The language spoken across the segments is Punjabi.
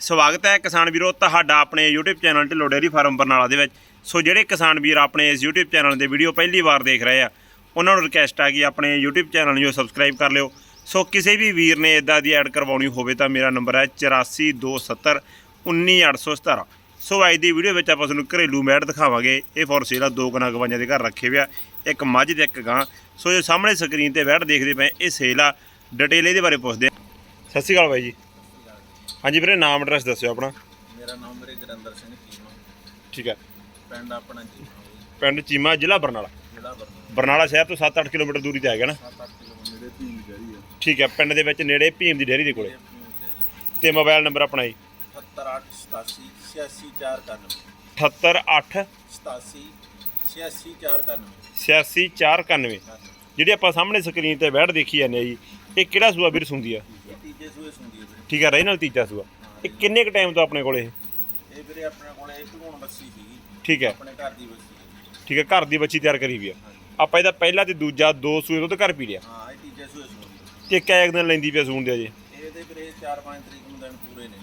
ਸਵਾਗਤ ਹੈ ਕਿਸਾਨ ਵੀਰੋ, ਤੁਹਾਡਾ ਆਪਣੇ YouTube channel Dhillon dairy farm Barnala ਦੇ ਵਿੱਚ। ਸੋ ਜਿਹੜੇ ਕਿਸਾਨ ਵੀਰ ਆਪਣੇ ਇਸ YouTube ਚੈਨਲ ਦੇ ਵੀਡੀਓ ਪਹਿਲੀ ਵਾਰ ਦੇਖ ਰਹੇ ਆ, ਉਹਨਾਂ ਨੂੰ ਰਿਕਵੈਸਟ ਆ ਕਿ ਆਪਣੇ YouTube ਚੈਨਲ ਨੂੰ ਸਬਸਕ੍ਰਾਈਬ ਕਰ ਲਿਓ। ਸੋ ਕਿਸੇ ਵੀ ਵੀਰ ਨੇ ਇਦਾਂ ਦੀ ਐਡ ਕਰਵਾਉਣੀ ਹੋਵੇ ਤਾਂ ਮੇਰਾ ਨੰਬਰ ਹੈ 8427 19817 ਸੋ ਅੱਜ ਦੀ ਵੀਡੀਓ ਵਿੱਚ ਆਪਾਂ ਤੁਹਾਨੂੰ ਘਰੇਲੂ ਮੈਟ ਦਿਖਾਵਾਂਗੇ। ਇਹ ਫੋਰ ਸੇਲ ਆ, ਦੋ ਕਨਾ ਗਵਾਈਆਂ ਦੇ ਘਰ ਰੱਖੇ ਹੋਏ ਇੱਕ ਮੱਝ ਤੇ ਇੱਕ ਗਾਂ। ਸੋ ਜੋ ਸਾਹਮਣੇ ਸਕਰੀਨ ਤੇ ਵੈਟ ਦੇਖਦੇ ਪਏ, ਇਹ ਸੇਲ ਆ। ਡਿਟੇਲ ਇਹਦੇ ਬਾਰੇ ਪੁੱਛਦੇ ਆ। ਸਤਿ ਸ਼੍ਰੀ ਅਕਾਲ ਬਾਈ ਜੀ। ਹਾਂਜੀ ਵੀਰੇ ਨਾਮ ਐਡਰੈਸ ਦੱਸਿਓ ਆਪਣਾ। ਮੇਰਾ ਨਾਮ ਵੀਰੇ ਗੁਰਿੰਦਰ ਸਿੰਘ ਚੀਮਾ। ਠੀਕ ਹੈ। ਪਿੰਡ ਆਪਣਾ ਚੀਮਾ ਪਿੰਡ ਚੀਮਾ ਜ਼ਿਲ੍ਹਾ ਬਰਨਾਲਾ। ਜਿਹੜਾ ਬਰਨਾਲਾ। ਬਰਨਾਲਾ ਸ਼ਹਿਰ ਤੋਂ 7-8 ਕਿਲੋਮੀਟਰ ਦੂਰੀ ਤੇ ਹੈਗਾ ਨਾ? 7-8 ਕਿਲੋਮੀਟਰ ਨੇੜੇ ਭੀਮ ਜਰੀ ਹੈ ਠੀਕ ਹੈ ਪਿੰਡ ਦੇ ਵਿੱਚ ਨੇੜੇ ਭੀਮ ਦੀ ਡੇਅਰੀ ਦੇ ਕੋਲੇ। ਤੇ ਮੋਬਾਈਲ ਨੰਬਰ ਆਪਣਾ ਜੀ। 78887 86491 788 87 86491 86491 ਜਿਹੜੀ ਆਪਾਂ ਸਾਹਮਣੇ ਸਕਰੀਨ ਤੇ ਬੈਠ ਦੇਖੀ ਜਾਂਦੇ ਆ ਜੀ ਇਹ ਕਿਹੜਾ ਸੂਆ ਵੀਰ ਸੁੰਦੀ ਆ? ਤੀਜੇ ਸੂਏ ਸੁਣਦੀ ਹੈ ਵੀਰੇ ਠੀਕ ਹੈ ਰਹੀ ਨਾਲ ਤੀਜਾ ਸੂਆ। ਇਹ ਕਿੰਨੇ ਕ ਟਾਈਮ ਤੋਂ ਆਪਣੇ ਕੋਲੇ ਇਹ? ਇਹ ਵੀਰੇ ਆਪਣੇ ਕੋਲੇ ਭਗਉਣ ਬੱਸੀ ਸੀਗੀ। ਠੀਕ ਹੈ। ਆਪਣੇ ਘਰ ਦੀ ਬੱਸੀ ਠੀਕ ਹੈ ਘਰ ਦੀ ਬੱਚੀ ਤਿਆਰ ਕਰੀ ਵੀ ਆ। ਆਪਾਂ ਇਹਦਾ ਪਹਿਲਾ ਤੇ ਦੂਜਾ ਦੋ ਸੂਏ ਦੁੱਧ ਘਰ ਪੀ ਲਿਆ। ਹਾਂ ਇਹ ਤੀਜੇ ਸੂਏ ਸੁਣਦੀ ਤੇ ਕਿਆ ਇੱਕ ਦਿਨ ਲੈਂਦੀ ਪਿਆ ਸੂਣ ਦੇ ਜੀ ਇਹਦੇ ਵੀਰੇ 4-5 ਤਰੀਕ ਨੂੰ ਦਿਨ ਪੂਰੇ ਨੇ।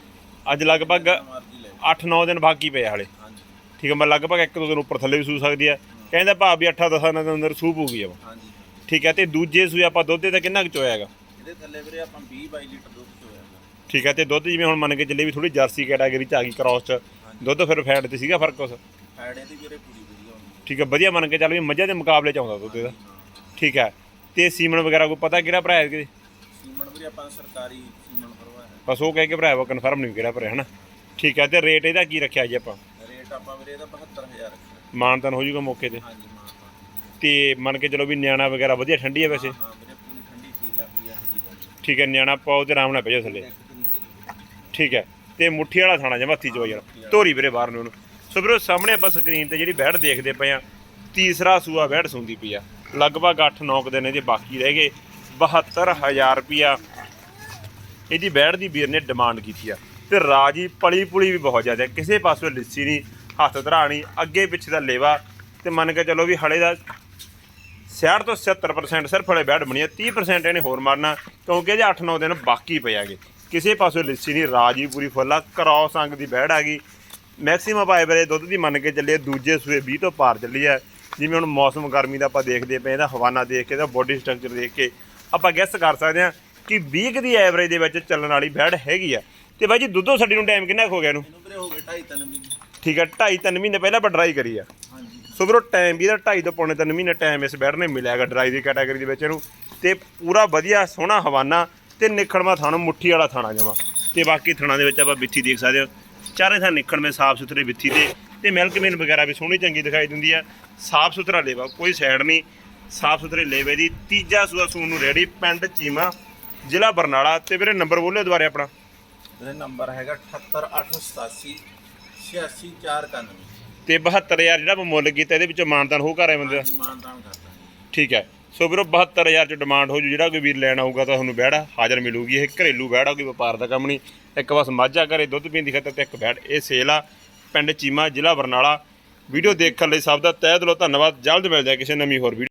ਅੱਜ ਲਗਭਗ ਜਿੰਨਾ ਮਰਜ਼ੀ ਲੈ 8-9 ਦਿਨ ਬਾਕੀ ਪਏ ਆ ਹਾਲੇ। ਹਾਂਜੀ। ਠੀਕ ਹੈ ਮੈਂ ਲਗਭਗ ਇੱਕ ਦੋ ਦਿਨ ਉੱਪਰ ਥੱਲੇ ਵੀ ਸੂ ਸਕਦੀ ਆ। ਕਹਿੰਦਾ ਭਾਵ ਵੀ 8-10 ਦਿਨਾਂ ਦੇ ਅੰਦਰ ਸੂਪ ਹੋ ਗਈ ਆ ਹਾਂਜੀ। ਠੀਕ ਹੈ ਤੇ ਦੂਜੇ ਸੂਏ ਆਪਾਂ ਦੁੱਧ ਤੇ ਕਿੰਨਾ ਕੁ ਚੋਇਆ ਹੈਗਾ? ਇਹਦੇ ਥੱਲੇ ਵੀਰੇ ਆਪਾਂ 20-22 ਲੀਟਰ ਦੁੱਧ ਚੋਇਆ ਠੀਕ ਹੈ ਤੇ ਦੁੱਧ ਜਿਵੇਂ ਹੁਣ ਮੰਨ ਕੇ ਚੱਲੇ ਵੀ ਥੋੜੀ ਜਰਸੀ ਕੈਟਾਗਰੀ ਚ ਆ ਗਈ ਕ੍ਰਾਸ ਚ ਦੁੱਧ ਫਿਰ ਫੈਟ ਤੇ ਸੀਗਾ ਫ਼ਰਕ ਉਸ? ਫੈੜ ਇਹਦੀ ਵੀਰੇ ਪੂਰੀ ਵਧੀਆ ਹੁੰਦੀ ਠੀਕ ਹੈ ਵਧੀਆ ਮੰਨ ਕੇ ਚੱਲ ਵੀ ਮੱਝਾਂ ਦੇ ਮੁਕਾਬਲੇ ਚ ਆਉਂਦਾ ਦੁੱਧ ਇਹਦਾ। ਠੀਕ ਹੈ ਤੇ ਸੀਮਨ ਵਗੈਰਾ ਕੋਈ ਪਤਾ ਕਿਹੜਾ ਭਰਾ ਹੈ ਕਿ ਸੀਮਨ ਵੀਰੇ ਆਪਾਂ ਸਰਕਾਰੀ ਸੀਮਨ ਭਰਵਾਇਆ ਬਸ ਉਹ ਕਹਿ ਕੇ ਭਰਾ ਵਾ ਕਨਫਰਮ ਨਹੀਂ ਕਿਹੜਾ ਭਰਾ ਹਨਾ? ਠੀਕ ਹੈ ਤੇ ਰੇਟ ਇਹਦਾ ਕੀ ਰੱਖਿਆ ਜੀ ਆਪਾਂ? ਰੇਟ ਆਪਾਂ ਵੀਰੇ ਇਹਦਾ 72000 ਰੱਖਿਆ। ਮਾਨਤਨ ਹੋ ਜਾਊਗਾ ਮੌਕੇ ਤੇ। ਹਾਂਜੀ ਮਾਂ ਤੇ ਮੰਨ ਕੇ ਚਲੋ ਵੀ ਨਿਆਣਾ ਵਗੈਰਾ ਵਧੀਆ ਠੰਡੀ ਹੈ ਵੈਸੇ? ਹਾਂ ਠੀਕ ਹੈ, ਨਿਆਣਾ ਪਾਓ ਤੇ ਆਰਾਮ ਨਾਲ ਭੇਜੋ ਥੱਲੇ। ਠੀਕ ਹੈ, ਤੇ ਮੁੱਠੀ ਵਾਲਾ ਥਾਣਾ ਜਮਾ ਹੱਥੀ ਚ ਵਜਣਾ ਧੋਰੀ ਵੀਰੇ ਬਾਹਰ ਨੂੰ ਸੋ ਵੀਰੋ, ਸਾਹਮਣੇ ਆਪਾਂ ਸਕਰੀਨ ਤੇ ਜਿਹੜੀ ਬੈੜ ਦੇਖਦੇ ਪਏ ਆ ਤੀਸਰਾ ਸੂਆ ਬੈੜ ਸੁੰਦੀ ਪਈ ਆ। ਲਗਭਗ 8-9 ਦਿਨ ਇਹਦੇ ਬਾਕੀ ਰਹਿ ਗਏ 72000 ਰੁਪਿਆ ਇਹਦੀ ਬੈੜ ਦੀ ਵੀਰ ਨੇ ਡਿਮਾਂਡ ਕੀਤੀ ਆ। ਤੇ ਰਾਜੀ ਪਲੀ ਪੁਲੀ ਵੀ ਬਹੁਤ ਜ਼ਿਆਦਾ ਕਿਸੇ ਪਾਸੋਂ ਲਿੱਸੀ ਨਹੀਂ, ਹੱਥ ਧਰਾਣੀ ਅੱਗੇ ਪਿੱਛੇ ਦਾ ਲੇਵਾ, ਤੇ ਮੰਨ ਕੇ ਚੱਲੋ ਵੀ ਹਲੇ ਦਾ 60 ਤੋਂ 70% ਸਿਰਫ ਹਲੇ ਬੈਡ ਬਣੀ ਹੈ 30% ਇਹਨੇ ਹੋਰ ਮਾਰਨਾ ਕਿਉਂਕਿ ਇਹਦੇ 8-9 ਦਿਨ ਬਾਕੀ ਪਏ ਹੈਗੇ। ਕਿਸੇ ਪਾਸੋਂ ਲਿੱਸੀ ਨਹੀਂ ਰਾਜੀ ਪੂਰੀ ਫੁੱਲਾ ਕ੍ਰਾਸ ਅੰਗ ਦੀ ਬੈਡ ਆ ਗਈ। ਮੈਕਸਿਮਮ ਪਾਈਬਰੇ ਦੁੱਧ ਦੀ ਮੰਨ ਕੇ ਚੱਲੇ ਦੂਜੇ ਸੂਏ 20 ਤੋਂ ਪਾਰ ਚੱਲੀ ਹੈ ਜਿਵੇਂ ਹੁਣ ਮੌਸਮ ਗਰਮੀ ਦਾ ਆਪਾਂ ਦੇਖਦੇ ਪਏ ਇਹਦਾ ਹਵਾਨਾ ਦੇਖ ਕੇ ਇਹਦਾ ਬੋਡੀ ਸਟਰਕਚਰ ਦੇਖ ਕੇ ਆਪਾਂ ਗੈਸ ਕਰ ਸਕਦੇ ਹਾਂ ਕਿ 20 ਕੁ ਦੀ ਐਵਰੇਜ ਦੇ ਵਿੱਚ ਚੱਲਣ ਵਾਲੀ ਬੈਡ ਹੈਗੀ ਆ। ਤੇ ਬਾਈ ਜੀ ਦੁੱਧੋਂ ਸਾਡੀ ਨੂੰ ਟਾਈਮ ਕਿੰਨਾ ਹੋ ਗਿਆ ਇਹਨੂੰ? ਵੀਰੇ ਹੋ ਗਏ 2.5 ਮਹੀਨੇ। ਠੀਕ ਹੈ 2.5 3 ਮਹੀਨੇ ਪਹਿਲਾਂ ਆਪਾਂ ਡਰਾਈ ਕਰੀ ਆ। ਸੋ ਵੀਰੋ ਟਾਈਮ ਵੀ ਇਹਦਾ 2.5 ਤੋਂ ਪੌਣੇ 3 ਮਹੀਨੇ ਟਾਈਮ ਇਸ ਬੈਡ ਨੇ ਮਿਲਿਆਗਾ ਡਰਾਈ ਦੀ ਕੈਟਾਗਰੀ ਦੇ ਵਿੱਚ ਇਹਨੂੰ। ਤੇ ਪੂਰਾ ਵਧੀਆ ਸੋਹਣਾ ਹਵਾਨਾ ਤੇ ਨਿਖੜਵਾ ਥਾਣਾ, ਮੁੱਠੀ ਵਾਲਾ ਥਾਣਾ ਜਮਾ। ਤੇ ਬਾਕੀ ਥਾਣਾ ਦੇ ਵਿੱਚ ਆਪਾਂ ਬਿੱਥੀ ਦੇਖ ਸਕਦੇ ਹੋ। ਚਾਰੇ ਥਾਂ ਨਿਖੜਵੇਂ ਸਾਫ਼ ਸੁਥਰੇ ਵਿੱਥੀ ਤੇ ਤੇ ਮਿਲਕ ਵਗੈਰਾ ਵੀ ਸੋਹਣੀ ਚੰਗੀ ਦਿਖਾਈ ਦਿੰਦੀ ਆ। ਸਾਫ਼ ਸੁਥਰਾ ਲੇਵਾ, ਕੋਈ ਸਾਈਡ ਨਹੀਂ। ਸਾਫ਼ ਸੁਥਰੇ ਲੇਵੇ ਦੀ ਤੀਜਾ ਸੂਆ ਸੂਣ ਨੂੰ ਰੈਡੀ ਪਿੰਡ ਚੀਮਾ, ਜ਼ਿਲ੍ਹਾ ਬਰਨਾਲਾ। ਤੇ ਵੀਰੇ ਨੰਬਰ ਬੋਲਿਓ ਦੁਬਾਰੇ ਆਪਣਾ। ਇਹਦਾ ਨੰਬਰ ਹੈਗਾ 78887 86491 ਤੇ 72000 ਜਿਹੜਾ ਆਪਾਂ ਮੁੱਲ ਕੀਤਾ ਇਹਦੇ ਵਿੱਚੋਂ ਮਾਨਤਾਨ ਹੋ ਘਰ ਬੰਦੇ ਦਾ? ਮਾਨਦਾਨ ਕਰਦਾ ਠੀਕ ਹੈ। ਸੋ ਵੀਰੋ 72000 ਚ ਡਿਮਾਂਡ ਹੋ ਜੂ ਜਿਹੜਾ ਕੋਈ ਵੀਰ ਲੈਣ ਆਊਗਾ ਤਾਂ ਤੁਹਾਨੂੰ ਬੈੜਾ ਹਾਜ਼ਰ ਮਿਲੂਗੀ। ਇਹ ਘਰੇਲੂ ਬੈੜਾ ਕੋਈ ਵਪਾਰ ਦਾ ਕੰਮ ਨਹੀਂ। ਇੱਕ ਬਸ ਮਾਝਾ ਘਰੇ ਦੁੱਧ ਪੀਣ ਦੀ ਖਾਤਰ ਤੇ ਇੱਕ ਬੈੜ ਇਹ ਸੇਲ ਆ ਪਿੰਡ ਚੀਮਾ ਜ਼ਿਲ੍ਹਾ ਬਰਨਾਲਾ। ਵੀਡੀਓ ਦੇਖਣ ਲਈ ਸਭ ਦਾ ਤਹਿ ਦਿਲੋਂ ਧੰਨਵਾਦ। ਜਲਦ ਮਿਲਦੇ ਆ ਕਿਸੇ ਨਵੀਂ ਹੋਰ ਵੀਡੀਓ